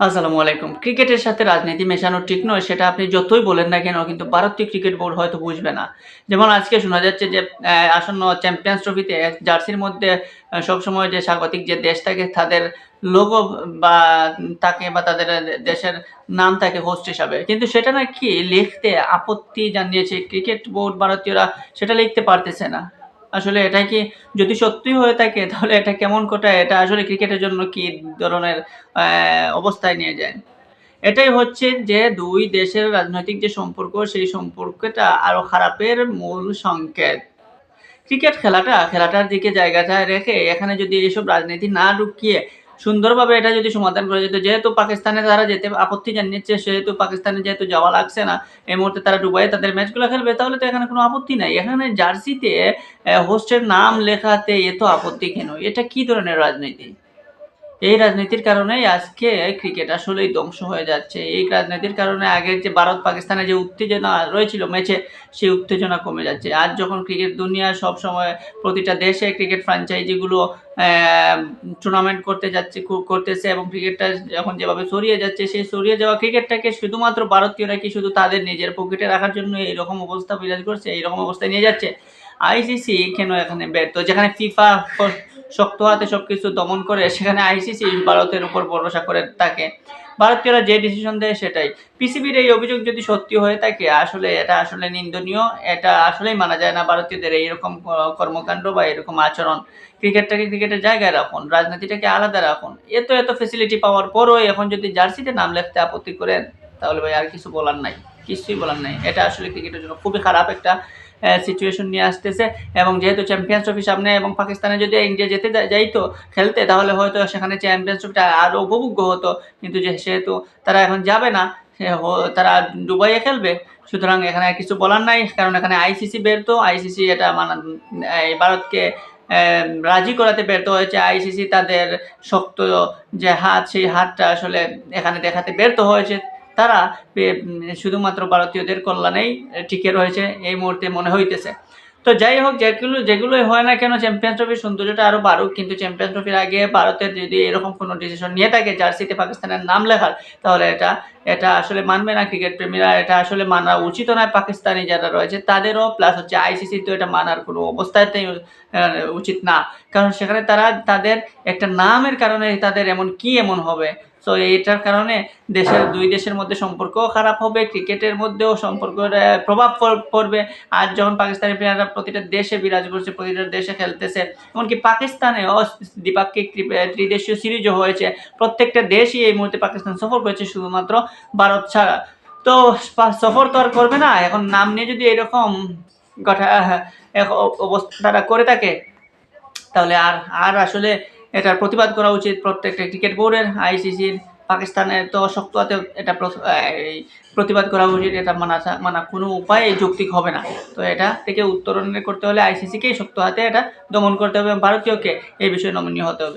আসসালামু আলাইকুম। ক্রিকেটের সাথে রাজনীতি মেশানো ঠিক নয়, সেটা আপনি যতই বলেন না কেন, কিন্তু ভারতীয় ক্রিকেট বোর্ড হয়তো বুঝবে না। যেমন আজকে শোনা যাচ্ছে যে আসন্ন চ্যাম্পিয়ন্স ট্রফিতে জার্সির মধ্যে সবসময় যে স্বাগতিক যে দেশ থাকে, তাদের লোগো বা তাকে বা তাদের দেশের নাম থাকে হোস্ট হিসাবে। কিন্তু সেটা নাকি লিখতে আপত্তি জানিয়েছে ক্রিকেট বোর্ড ভারতীয়রা, সেটা লিখতে পারতেছে না। আসলে এটা কি যদি সত্যি হয়ে থাকে, তাহলে এটা কেমন কোটা? এটা আসলে ক্রিকেটের জন্য কি ধরনের অবস্থায় নিয়ে যায়? এটাই হচ্ছে যে দুই দেশের রাজনৈতিক যে সম্পর্ক, সেই সম্পর্কটা আরও খারাপের মূল সংকেত। ক্রিকেট খেলাটা, খেলাটার দিকে জায়গাটা রেখে এখানে যদি এইসব রাজনীতি না ঢুকিয়ে সুন্দরভাবে এটা যদি সমাধান করা যেত, যেহেতু পাকিস্তানে তারা যেতে আপত্তি জানিয়েছে, সেহেতু পাকিস্তানে যেহেতু যাওয়া লাগছে না, এই মুহূর্তে তারা ডুবাইয়ে তাদের ম্যাচগুলো খেলবে, তাহলে তো এখানে কোনো আপত্তি নাই। এখানে জার্সিতে হোস্টের নাম লেখাতে এত আপত্তি কেন? এটা কি ধরনের রাজনীতি? এই রাজনীতির কারণেই আজকে ক্রিকেট আসলেই ধ্বংস হয়ে যাচ্ছে। এই রাজনীতির কারণে আগের যে ভারত পাকিস্তানে যে উত্তেজনা রয়েছিল ম্যাচে, সেই উত্তেজনা কমে যাচ্ছে। আজ যখন ক্রিকেট দুনিয়া সব সময় প্রতিটা দেশে ক্রিকেট ফ্র্যাঞ্চাইজিগুলো টুর্নামেন্ট করতে যাচ্ছে করতেছে এবং ক্রিকেটটা যখন যেভাবে ছড়িয়ে যাচ্ছে, সেই ছড়িয়ে যাওয়া ক্রিকেটটাকে শুধুমাত্র ভারতীয়রা কি শুধু তাদের নিজের পকেটে রাখার জন্য এইরকম অবস্থা বিরাজ করছে, এইরকম অবস্থায় নিয়ে যাচ্ছে? আইসিসি কেন এখানে ব্যর্থ? যেখানে ফিফা শক্ত হাতে সবকিছু দমন করে সেখানে আইসিসি ভারতের উপর ভরসা করে থাকে। ভারতীয়রা যে ডিসিশন দেয় সেটাই। পিসিবির এই অভিযোগ যদি সত্যি হয়ে থাকে, আসলে এটা আসলে নিন্দনীয়, এটা আসলেই মানা যায় না ভারতীয়দের এইরকম কর্মকাণ্ড বা এরকম আচরণ। ক্রিকেটটাকে ক্রিকেটের জায়গায় রাখুন, রাজনীতিটাকে আলাদা রাখুন। এত এত ফেসিলিটি পাওয়ার পরও এখন যদি জার্সিতে নাম লিখতে আপত্তি করেন, তাহলে ভাই আর কিছু বলার নাই, কিছুই বলার নাই। এটা আসলে ক্রিকেটের জন্য খুবই খারাপ একটা সিচুয়েশন নিয়ে আসতেছে। এবং যেহেতু চ্যাম্পিয়ন্স ট্রফি সামনে এবং পাকিস্তানে যদি ইন্ডিয়া যেতে যাইতো খেলতে, তাহলে হয়তো সেখানে চ্যাম্পিয়ন্স ট্রফিটা আরও উপভোগ্য হতো। কিন্তু সেহেতু তারা এখন যাবে না তারা দুবাইয়ে খেলবে। সুতরাং এখানে কিছু বলার নাই, কারণ এখানে আইসিসি ব্যর্থ। আইসিসি এটা মানা ভারতকে রাজি করাতে ব্যর্থ হয়েছে। আইসিসি তাদের শক্ত যে হাত, সেই হাতটা আসলে এখানে দেখাতে ব্যর্থ হয়েছে। তারা শুধুমাত্র ভারতীয়দের কল্যাণেই টিকে রয়েছে এই মুহূর্তে মনে হইতেছে। তো যাই হোক, যেগুলো, যেগুলোই হয় না কেন চ্যাম্পিয়ন্স ট্রফির সৌন্দর্যটা আরও বাড়ুক, কিন্তু চ্যাম্পিয়ন্স ট্রফির আগে ভারতের যদি এরকম কোনো ডিসিশন নিয়ে থাকে জার্সিতে পাকিস্তানের নাম লেখার, তাহলে এটা এটা আসলে মানবে না ক্রিকেট প্রেমীরা, এটা আসলে মানা উচিত নয় পাকিস্তানি যারা রয়েছে তাদেরও প্লাস হচ্ছে আইসিসি তো এটা মানার কোনো অবস্থাতেই উচিত না। কারণ সেখানে তারা, তাদের একটা নামের কারণে তাদের এমন কি এমন হবে তো এইটার কারণে দেশের দুই দেশের মধ্যে সম্পর্কও খারাপ হবে ক্রিকেটের মধ্যেও সম্পর্কের আহ, প্রভাব পড়বে। আর যখন পাকিস্তানি প্লেয়াররা প্রতিটা দেশে বিরাজ করছে প্রতিটা দেশে খেলতেছে এমনকি পাকিস্তানেও দ্বিপাক্ষিক ত্রিদেশীয় সিরিজও হয়েছে। প্রত্যেকটা দেশই এই মুহূর্তে পাকিস্তান সফর করেছে শুধুমাত্র ভারত ছাড়া। তো সফর তো আর করবে না এখন নাম নিয়ে যদি এরকম অবস্থা তারা করে থাকে তাহলে আর আর আসলে এটার প্রতিবাদ করা উচিত প্রত্যেকটা ক্রিকেট বোর্ডের আইসিসির পাকিস্তানের, তো শক্ত হাতে এটা প্রতিবাদ করা উচিত, এটা মানা মানা কোনো উপায় যৌক্তিক হবে না। তো এটা থেকে উত্তরণ করতে হলে আইসিসিকেই শক্ত হাতে এটা দমন করতে হবে ভারতীয়কে এই বিষয়ে নমনীয় হতে হবে।